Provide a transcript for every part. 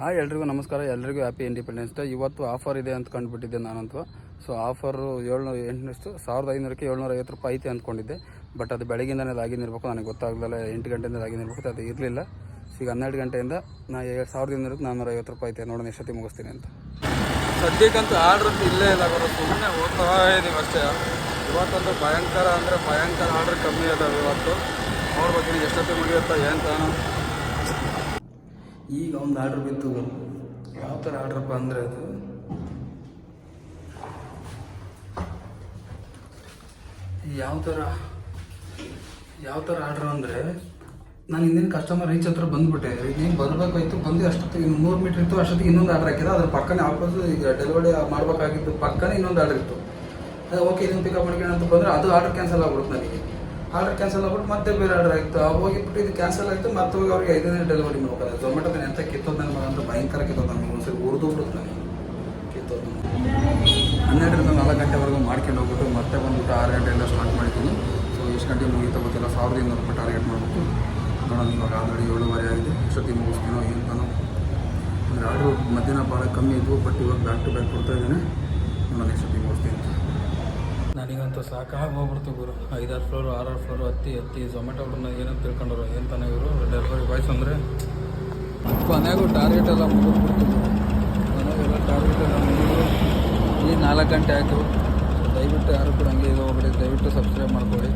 Hi, ಎಲ್ರಿಗೂ ನಮಸ್ಕಾರ. ಎಲ್ರಿಗೂ ಹ್ಯಾಪಿ ಇಂಡಿಪೆಂಡೆನ್ಸ್ ಡೇ ಇವತ್ತು ಆಫರ್ ಇದೆ ಅಂತ ಕಂಡುಬಿಟ್ಟಿದ್ದೆ ನಾನಂತೂ. ಸೊ ಆಫರು ಏಳ್ನೂರ ಎಂಟುನಷ್ಟು, ಸಾವಿರದ ಐನೂರಕ್ಕೆ ಏಳ್ನೂರ ಐವತ್ತು ರೂಪಾಯಿ ಐತೆ ಅಂದ್ಕೊಂಡಿದ್ದೆ. ಬಟ್ ಅದು ಬೆಳಗ್ಗಿಂದನೇ ಲಾಗಿನ್ ಇರಬೇಕು ನನಗೆ ಗೊತ್ತಾಗಲಿಲ್ಲ, ಎಂಟು ಗಂಟೆಯಿಂದ ಲಾಗಿನ್ ಇರಬೇಕು ಅದು ಇರಲಿಲ್ಲ. ಈಗ ಹನ್ನೆರಡು ಗಂಟೆಯಿಂದ ನಾ ಎರಡು ಸಾವಿರದ ಇನ್ನೂರಕ್ಕೆ ನಾನ್ನೂರ ಐವತ್ತು ರೂಪಾಯಿ ಐತೆ. ನೋಡೋಣ ಎಷ್ಟೊತ್ತಿ ಮುಗಿಸ್ತೀನಿ ಅಂತ. ಸದ್ಯಕ್ಕಂತೂ ಆರ್ಡ್ರ್ ಇಲ್ಲೇ ಇಲ್ಲ ಬರೋ ಸುಮ್ಮನೆ ಓದ್ತಾ ಇದೀವಿ ಅಷ್ಟೇ. ಇವತ್ತಂತೂ ಭಯಂಕರ ಅಂದರೆ ಭಯಂಕರ ಆರ್ಡ್ರ್ ಕಮ್ಮಿ ಅದಾವೆ ಇವತ್ತು. ನೋಡ್ಬೇಕು ಎಷ್ಟೊತ್ತಿ ಎಷ್ಟೊತ್ತಿಗೆ ಮುಗಿಯುತ್ತಾ ಏನು ತಾನು. ಈಗ ಒಂದು ಆರ್ಡ್ರ್ ಬಿತ್ತು. ಯಾವ ಥರ ಆರ್ಡ್ರಪ್ಪ ಅಂದರೆ ಅದು? ಯಾವ ಥರ ಯಾವ ಥರ ಆರ್ಡ್ರ್ ಅಂದರೆ, ನಾನು ಇನ್ನೇನು ಕಸ್ಟಮರ್ ರೀಚ್ ಹತ್ರ ಬಂದುಬಿಟ್ಟೆ. ಇನ್ನೇನು ಬರಬೇಕಾಯ್ತು ಬಂದು ಅಷ್ಟೊತ್ತಿಗೆ ಮೂರು ಮೀಟ್ರ್ ಇತ್ತು, ಅಷ್ಟೊತ್ತಿಗೆ ಇನ್ನೊಂದು ಆರ್ಡ್ರ್ ಹಾಕಿದ. ಅದ್ರ ಪಕ್ಕನೇ ಆಪೋಸ್ ಈಗ ಡೆಲಿವರಿ ಮಾಡಬೇಕಾಗಿತ್ತು ಪಕ್ಕನೇ ಇನ್ನೊಂದು ಆರ್ಡ್ರ್ ಇತ್ತು. ಅದು ಓಕೆ ಇದನ್ನು ಪಿಕಪ್ ಮಾಡ್ಕೊಂಡು ಅಂತ ಬಂದರೆ ಅದು ಆರ್ಡ್ರ್ ಕ್ಯಾನ್ಸಲ್ ಆಗ್ಬಿಡುತ್ತೆ ನನಗೆ. ಆರ್ಡರ್ ಕ್ಯಾನ್ಸಲ್ ಆಗ್ಬಿಟ್ಟು ಮತ್ತೆ ಬೇರೆ ಆರ್ಡರ್ ಆಯಿತು ಹೋಗಿಬಿಟ್ಟು ಇದು ಕ್ಯಾನ್ಸಲ್ ಆಯಿತು, ಮತ್ತೆ ಹೋಗಿ ಅವ್ರಿಗೆ ಐದನೇ ಡೆಲಿವರಿ ಮಾಡ್ಬೇಕಾದ್ರೆ ತಾನೆ ಎಂತ ಕಿತ್ತೋದು ಅಂತ ಭಯಂಕರ ಕಿತ್ತೋದು ನನಗೆ ಒಂದ್ಸರಿ ಉರ್ದು ಬಿಡುತ್ತೆ ನನಗೆ. ಕಿತ್ತೋದು ಹನ್ನೆರಡರಿಂದ ನಾಲ್ಕು ಗಂಟೆವರೆಗೂ ಮಾಡ್ಕೊಂಡು ಹೋಗ್ಬಿಟ್ಟು ಮತ್ತೆ ಬಂದ್ಬಿಟ್ಟು ಆರು ಗಂಟೆಯಿಂದ ಸ್ಟಾರ್ಟ್ ಮಾಡಿದ್ದೀನಿ. ಸೊ ಎಷ್ಟು ಗಂಟೆ ಮುಗಿತಾ ಗೊತ್ತಿಲ್ಲ ಸಾವಿರದ ಇನ್ನೂರು ರೂಪಾಯಿ ಟಾರ್ಗೆಟ್ ಮಾಡ್ಬಿಟ್ಟು, ನೋಡೋಣ ಇವಾಗ ಆಲ್ರೆಡಿ ಏಳುವರೆ ಆಗಿದೆ. ಸತಿ ಮುಗಿಸ್ತೀನೋ ಏನೋ ಅಂದರೆ ಆರ್ಡ್ರು ಮಧ್ಯಾಹ್ನ ಭಾಳ ಕಮ್ಮಿ ಇದ್ವು ಬಟ್ ಇವಾಗ ಬ್ಯಾಕ್ ಟು ಬ್ಯಾಕ್ ಕೊಡ್ತಾ ಇದ್ದೀನಿ. ನೋಡೋಣ ನನಗಂತೂ ಸಾಕಾಗಿ ಹೋಗ್ಬಿಡ್ತು ಗುರು. ಐದಾರು ಫ್ಲೋರು ಆರಾರು ಫ್ಲೋರು ಹತ್ತಿ ಹತ್ತಿ ಝೊಮ್ಯಾಟೊ ಅವ್ರನ್ನ ಏನಂತ ತಿಳ್ಕೊಂಡ್ರು ಏನು ತಾನೇ ಇವರು ಡೆಲಿವರಿ ಬಾಯ್ಸ್ ಅಂದರೆ? ಕೊನೆಗೂ ಟಾರ್ಗೆಟ್ ಎಲ್ಲ ಮುಗಿದ್ಬಿಡ್ತು ಕೊನೆಗೆಲ್ಲ ಟಾರ್ಗೆಟ್ ಎಲ್ಲ ಮುಗಿದು ಈ ನಾಲ್ಕು ಗಂಟೆ ಆಯಿತು. ದಯವಿಟ್ಟು ಯಾರು ಕೂಡ ಹಂಗೆ ಇದು ಹೋಗ್ಬಿಡಿ. ದಯವಿಟ್ಟು ಸಬ್ಸ್ಕ್ರೈಬ್ ಮಾಡ್ಕೊಳ್ಳಿ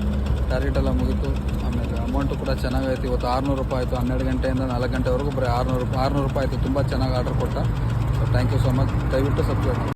ಟಾರ್ಗೆಟ್ ಎಲ್ಲ ಮುಗೀತು. ಆಮೇಲೆ ಅಮೌಂಟು ಕೂಡ ಚೆನ್ನಾಗೈತಿ. ಇವತ್ತು ಆರುನೂರು ರೂಪಾಯಿ ಆಯಿತು. ಹನ್ನೆರಡು ಗಂಟೆಯಿಂದ ನಾಲ್ಕು ಗಂಟೆವರೆಗೂ ಬರೀ ಆರುನೂರು ರೂಪಾಯಿ. ಆರುನೂರು ರೂಪಾಯಿ ಆಯಿತು. ತುಂಬ ಚೆನ್ನಾಗಿ ಆರ್ಡರ್ ಕೊಟ್ಟ. So thank you so much ದಯವಿಟ್ಟು ಸಬ್ಸ್ಕ್ರೈಬ್